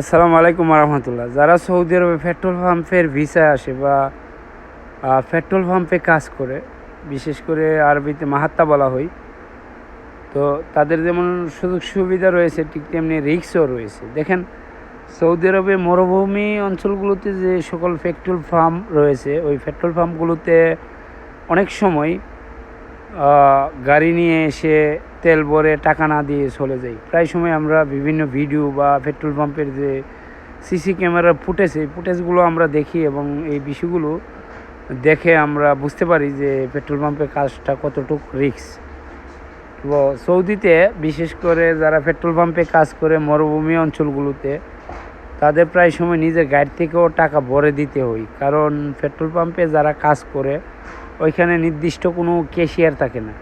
আসসালামু আলাইকুম রহমতুল্লাহ যারা সৌদি আরবে পেট্রোল পাম্পের ভিসায় আসে বা পেট্রোল পাম্পে কাজ করে, বিশেষ করে আরবিতে মাহাত্তা বলা হয়, তো তাদের যেমন সুযোগ সুবিধা রয়েছে, ঠিক তেমনি রিক্সও রয়েছে। দেখেন, সৌদি আরবে মরুভূমি অঞ্চলগুলোতে যে সকল পেট্রোল পাম্প রয়েছে, ওই পেট্রোল পাম্পগুলোতে অনেক সময় গাড়ি নিয়ে এসে তেল ভরে টাকা না দিয়ে চলে যাই। প্রায় সময় আমরা বিভিন্ন ভিডিও বা পেট্রোল পাম্পের যে সিসি ক্যামেরার ফুটেজ এই ফুটেজগুলো আমরা দেখি এবং এই বিষয়গুলো দেখে আমরা বুঝতে পারি যে পেট্রোল পাম্পের কাজটা কতটুকু রিস্ক তো সৌদিতে, বিশেষ করে যারা পেট্রোল পাম্পে কাজ করে মরুভূমি অঞ্চলগুলোতে, তাদের প্রায় সময় নিজের গাড়ি থেকেও টাকা ভরে দিতে হয়। কারণ পেট্রোল পাম্পে যারা কাজ করে, ওইখানে নির্দিষ্ট কোনো ক্যাশিয়ার থাকে না।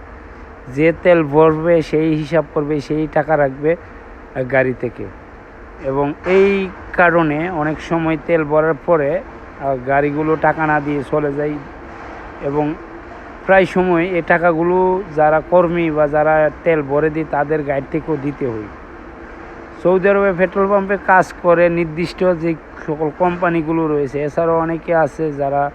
যে তেল ভরবে, সেই হিসাব করবে, সেই টাকা রাখবে গাড়ি থেকে। এবং এই কারণে অনেক সময় তেল ভরার পরে গাড়িগুলো টাকা না দিয়ে চলে যায়। এবং প্রায় সময় এই টাকাগুলো যারা কর্মী বা যারা তেল ভরে দিই তাদের গাড়ি থেকেও দিতে হয়। সৌদি আরবে পেট্রোল পাম্পে কাজ করে নির্দিষ্ট যে সকল কোম্পানিগুলো রয়েছে, এছাড়াও অনেকে আছে যারা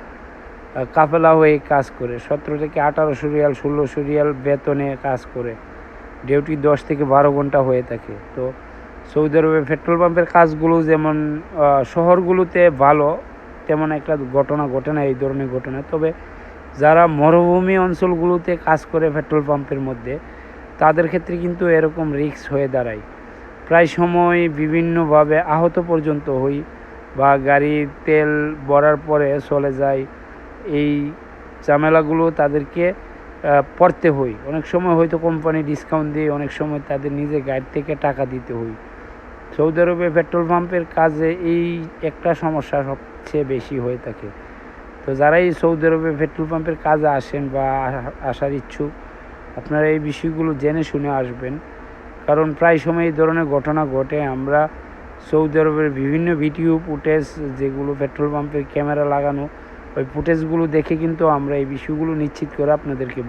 কাফেলা হয়ে কাজ করে। সতেরো থেকে আঠারোশো রিয়াল, ষোলোশো রিয়াল বেতনে কাজ করে। ডিউটি দশ থেকে বারো ঘণ্টা হয়ে থাকে। তো সৌদি আরবে পেট্রোল পাম্পের কাজগুলো যেমন শহরগুলোতে ভালো, তেমন একটা ঘটনা ঘটে না, এই ধরনের ঘটনা। তবে যারা মরুভূমি অঞ্চলগুলোতে কাজ করে পেট্রোল পাম্পের মধ্যে, তাদের ক্ষেত্রে কিন্তু এরকম রিস্ক হয়ে দাঁড়ায়। প্রায় সময় বিভিন্নভাবে আহত পর্যন্ত হই বা গাড়ির তেল ভরার পরে চলে যায়। এই ঝামেলাগুলো তাদেরকে পড়তে হই। অনেক সময় হয়তো কোম্পানি ডিসকাউন্ট দিয়ে, অনেক সময় তাদের নিজে গাড়ি থেকে টাকা দিতে হই। সৌদি আরবে পেট্রোল পাম্পের কাজে এই একটা সমস্যা সবচেয়ে বেশি হয়ে থাকে। তো যারা এই সৌদি আরবে পেট্রোল পাম্পের কাজে আসেন বা আসার ইচ্ছুক, আপনারা এই বিষয়গুলো জেনে শুনে আসবেন। কারণ প্রায় সময় এই ধরনের ঘটনা ঘটে। আমরা সৌদি আরবের বিভিন্ন ভিডিও ফুটেজ, যেগুলো পেট্রোল পাম্পের ক্যামেরা লাগানো ওই ফুটেজগুলো দেখে কিন্তু আমরা এই বিষয়গুলো নিশ্চিত করে আপনাদেরকে।